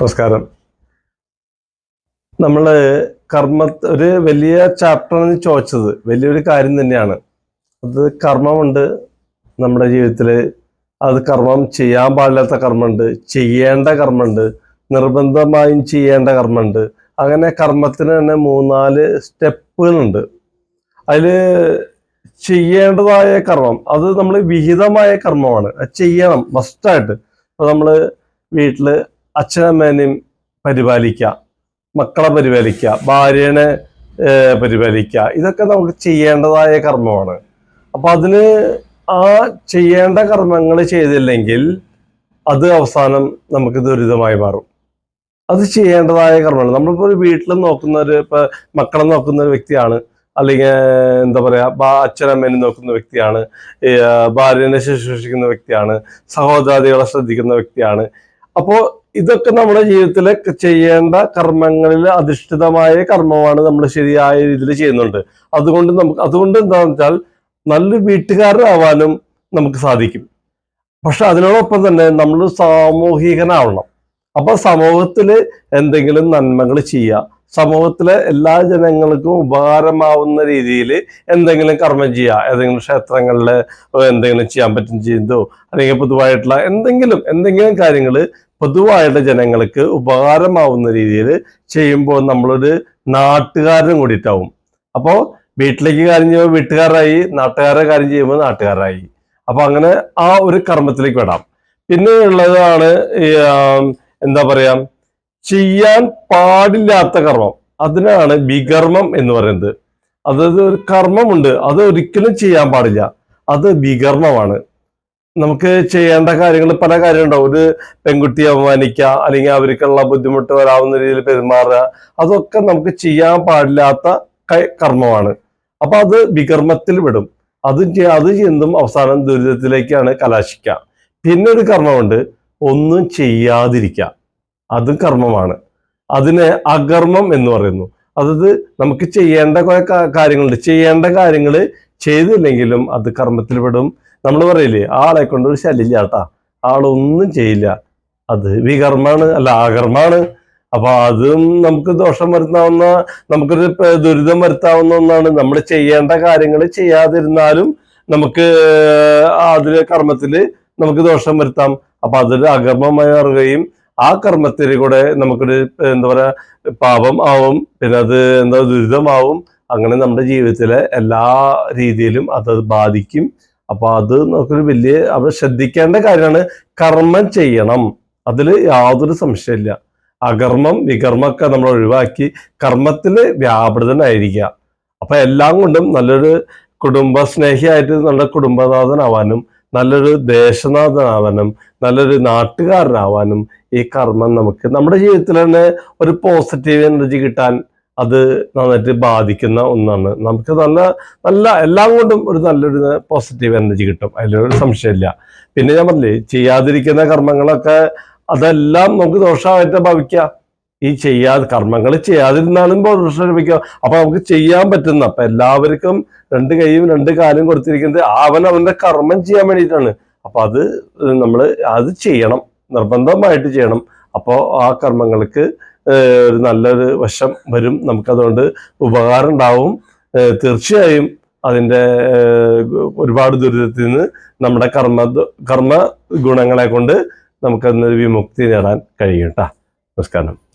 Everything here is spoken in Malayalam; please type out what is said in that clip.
നമസ്കാരം. നമ്മൾ കർമ്മ ഒരു വലിയ ചാപ്റ്ററാണ് ചോദിച്ചത്. വലിയൊരു കാര്യം തന്നെയാണ്. അത് കർമ്മമുണ്ട് നമ്മുടെ ജീവിതത്തിൽ അത് കർമ്മം ചെയ്യാൻ പാടില്ലാത്ത കർമ്മമുണ്ട്. ചെയ്യേണ്ട കർമ്മമുണ്ട്. നിർബന്ധമായും ചെയ്യേണ്ട കർമ്മമുണ്ട്. അങ്ങനെ കർമ്മത്തിന് തന്നെ മൂന്നാൽ സ്റ്റെപ്പുകളുണ്ട്. അതിൽ ചെയ്യേണ്ടതായ കർമ്മം അത് നമ്മൾ വിഹിതമായ കർമ്മമാണ്. അത് ചെയ്യണം മസ്റ്റായിട്ട്. ഇപ്പോൾ നമ്മൾ വീട്ടിൽ അച്ഛനമ്മേനെയും പരിപാലിക്കുക മക്കളെ പരിപാലിക്കുക ഭാര്യനെ പരിപാലിക്കുക ഇതൊക്കെ നമുക്ക് ചെയ്യേണ്ടതായ കർമ്മമാണ്. അപ്പൊ അതിന് ആ ചെയ്യേണ്ട കർമ്മങ്ങൾ ചെയ്തില്ലെങ്കിൽ അത് അവസാനം നമുക്ക് ദുരിതമായി മാറും. അത് ചെയ്യേണ്ടതായ കർമ്മമാണ്. നമ്മളിപ്പോൾ ഒരു വീട്ടിൽ നോക്കുന്ന ഒരു ഇപ്പൊ മക്കളെ നോക്കുന്ന ഒരു വ്യക്തിയാണ് അല്ലെങ്കിൽ എന്താ പറയുക അച്ഛനമ്മേനെ നോക്കുന്ന വ്യക്തിയാണ് ഭാര്യനെ ശുശ്രൂഷിക്കുന്ന വ്യക്തിയാണ് സഹോദരാദികളെ ശ്രദ്ധിക്കുന്ന വ്യക്തിയാണ്. അപ്പോ ഇതൊക്കെ നമ്മുടെ ജീവിതത്തിൽ ചെയ്യേണ്ട കർമ്മങ്ങളിൽ അധിഷ്ഠിതമായ കർമ്മമാണ് നമ്മൾ ശരിയായ രീതിയിൽ ചെയ്യുന്നുണ്ട്. അതുകൊണ്ട് നമുക്ക് അതുകൊണ്ട് എന്താണെന്ന് വെച്ചാൽ നല്ല വീട്ടുകാരനാവാനും നമുക്ക് സാധിക്കും. പക്ഷെ അതിനോടൊപ്പം തന്നെ നമ്മൾ സാമൂഹികനാവണം. അപ്പൊ സമൂഹത്തിൽ എന്തെങ്കിലും നന്മകൾ ചെയ്യുക. സമൂഹത്തിലെ എല്ലാ ജനങ്ങൾക്കും ഉപകാരമാവുന്ന രീതിയിൽ എന്തെങ്കിലും കർമ്മം ചെയ്യുക. ഏതെങ്കിലും ക്ഷേത്രങ്ങളിൽ എന്തെങ്കിലും ചെയ്യാൻ പറ്റും ചെയ്തോ അല്ലെങ്കിൽ പൊതുവായിട്ടുള്ള എന്തെങ്കിലും എന്തെങ്കിലും കാര്യങ്ങൾ പൊതുവായിട്ട് ജനങ്ങൾക്ക് ഉപകാരമാവുന്ന രീതിയിൽ ചെയ്യുമ്പോൾ നമ്മളൊരു നാട്ടുകാരനും കൂടിയിട്ടാവും. അപ്പോൾ വീട്ടിലേക്ക് കാര്യം ചെയ്യുമ്പോൾ വീട്ടുകാരായി നാട്ടുകാരെ കാര്യം ചെയ്യുമ്പോൾ നാട്ടുകാരായി. അപ്പോൾ അങ്ങനെ ആ ഒരു കർമ്മത്തിലേക്ക് വിടാം പിന്നെ ഉള്ളതാണ് എന്താ പറയാ ചെയ്യാൻ പാടില്ലാത്ത കർമ്മം. അതിനാണ് വികർമ്മം എന്ന് പറയുന്നത്. അതായത് ഒരു കർമ്മമുണ്ട്. അത് ഒരിക്കലും ചെയ്യാൻ പാടില്ല. അത് വികർമ്മമാണ്. നമുക്ക് ചെയ്യേണ്ട കാര്യങ്ങൾ പല കാര്യങ്ങളുണ്ടാവും ഒരു പെൺകുട്ടിയെ അപമാനിക്കുക അല്ലെങ്കിൽ അവർക്കുള്ള ബുദ്ധിമുട്ട് വരാവുന്ന രീതിയിൽ പെരുമാറുക അതൊക്കെ നമുക്ക് ചെയ്യാൻ പാടില്ലാത്ത കർമ്മമാണ്. അപ്പൊ അത് വികർമ്മത്തിൽ വിടും. അത് അത് ചെയ്യുന്നതും അവസാനം ദുരിതത്തിലേക്കാണ് കലാശിക്കുക. പിന്നെ ഒരു കർമ്മമുണ്ട് ഒന്നും ചെയ്യാതിരിക്കുക. അതും കർമ്മമാണ്. അതിനെ അകർമ്മം എന്ന് പറയുന്നു. അതായത് നമുക്ക് ചെയ്യേണ്ട കുറെ കാര്യങ്ങളുണ്ട്. ചെയ്യേണ്ട കാര്യങ്ങൾ ചെയ്തില്ലെങ്കിലും അത് കർമ്മത്തിൽ വിടും നമ്മൾ പറയില്ലേ ആളെ കൊണ്ട് ഒരു ശല്യം ചാട്ടാ ആളൊന്നും ചെയ്യില്ല. അത് വികർമാണ് അല്ല ആകർമാണ് അപ്പൊ അതും നമുക്ക് ദോഷം വരുത്താവുന്ന നമുക്കൊരു ദുരിതം വരുത്താവുന്ന ഒന്നാണ്. നമ്മൾ ചെയ്യേണ്ട കാര്യങ്ങൾ ചെയ്യാതിരുന്നാലും നമുക്ക് അതിൽ കർമ്മത്തിൽ നമുക്ക് ദോഷം വരുത്താം. അപ്പൊ അതൊരു അകർമ്മമായി മാറുകയും ആ കർമ്മത്തിൽ കൂടെ നമുക്കൊരു എന്താ പറയാ പാപം ആവും. പിന്നെ അത് എന്താ ദുരിതമാവും. അങ്ങനെ നമ്മുടെ ജീവിതത്തിലെ എല്ലാ രീതിയിലും അത് ബാധിക്കും. അപ്പോൾ അത് നമുക്കൊരു വലിയ അവിടെ ശ്രദ്ധിക്കേണ്ട കാര്യമാണ് കർമ്മം ചെയ്യണം. അതിൽ യാതൊരു സംശയമില്ല. അകർമ്മം വികർമ്മമൊക്കെ നമ്മൾ ഒഴിവാക്കി കർമ്മത്തിൽ വ്യാപൃതനായിരിക്കുക. അപ്പൊ എല്ലാം കൊണ്ടും നല്ലൊരു കുടുംബ സ്നേഹിയായിട്ട് നല്ല കുടുംബനാഥനാവാനും നല്ലൊരു ദേശനാഥനാവാനും നല്ലൊരു നാട്ടുകാരനാവാനും ഈ കർമ്മം നമുക്ക് നമ്മുടെ ജീവിതത്തിൽ തന്നെ ഒരു പോസിറ്റീവ് എനർജി കിട്ടാൻ അത് നന്നായിട്ട് ബാധിക്കുന്ന ഒന്നാണ്. നമുക്ക് നല്ല നല്ല എല്ലാം കൊണ്ടും ഒരു നല്ലൊരു പോസിറ്റീവ് എനർജി കിട്ടും. അതിലൊരു സംശയമില്ല. പിന്നെ ഞാൻ പറഞ്ഞില്ലേ ചെയ്യാതിരിക്കുന്ന കർമ്മങ്ങളൊക്കെ അതെല്ലാം നമുക്ക് ദോഷമായിട്ട് ഭവിക്കാം. ഈ ചെയ്യാതെ കർമ്മങ്ങൾ ചെയ്യാതിരുന്നാലും ദോഷം ലഭിക്കാം അപ്പൊ നമുക്ക് ചെയ്യാൻ പറ്റുന്ന അപ്പൊ എല്ലാവർക്കും രണ്ട് കൈയും രണ്ട് കാലും കൊടുത്തിരിക്കുന്നത് അവൻ അവന്റെ കർമ്മം ചെയ്യാൻ വേണ്ടിയിട്ടാണ്. അപ്പൊ അത് നമ്മൾ അത് ചെയ്യണം. നിർബന്ധമായിട്ട് ചെയ്യണം. അപ്പോൾ ആ കർമ്മങ്ങൾക്ക് ഒരു നല്ലൊരു വശം വരും നമുക്കതുകൊണ്ട് ഉപകാരം ഉണ്ടാവും തീർച്ചയായും അതിന്റെ ഒരുപാട് ദുരിതത്തിൽ നിന്ന് നമ്മുടെ കർമ്മ കർമ്മ ഗുണങ്ങളെ കൊണ്ട് നമുക്കതിനൊരു വിമുക്തി നേടാൻ കഴിയും കേട്ടോ നമസ്കാരം.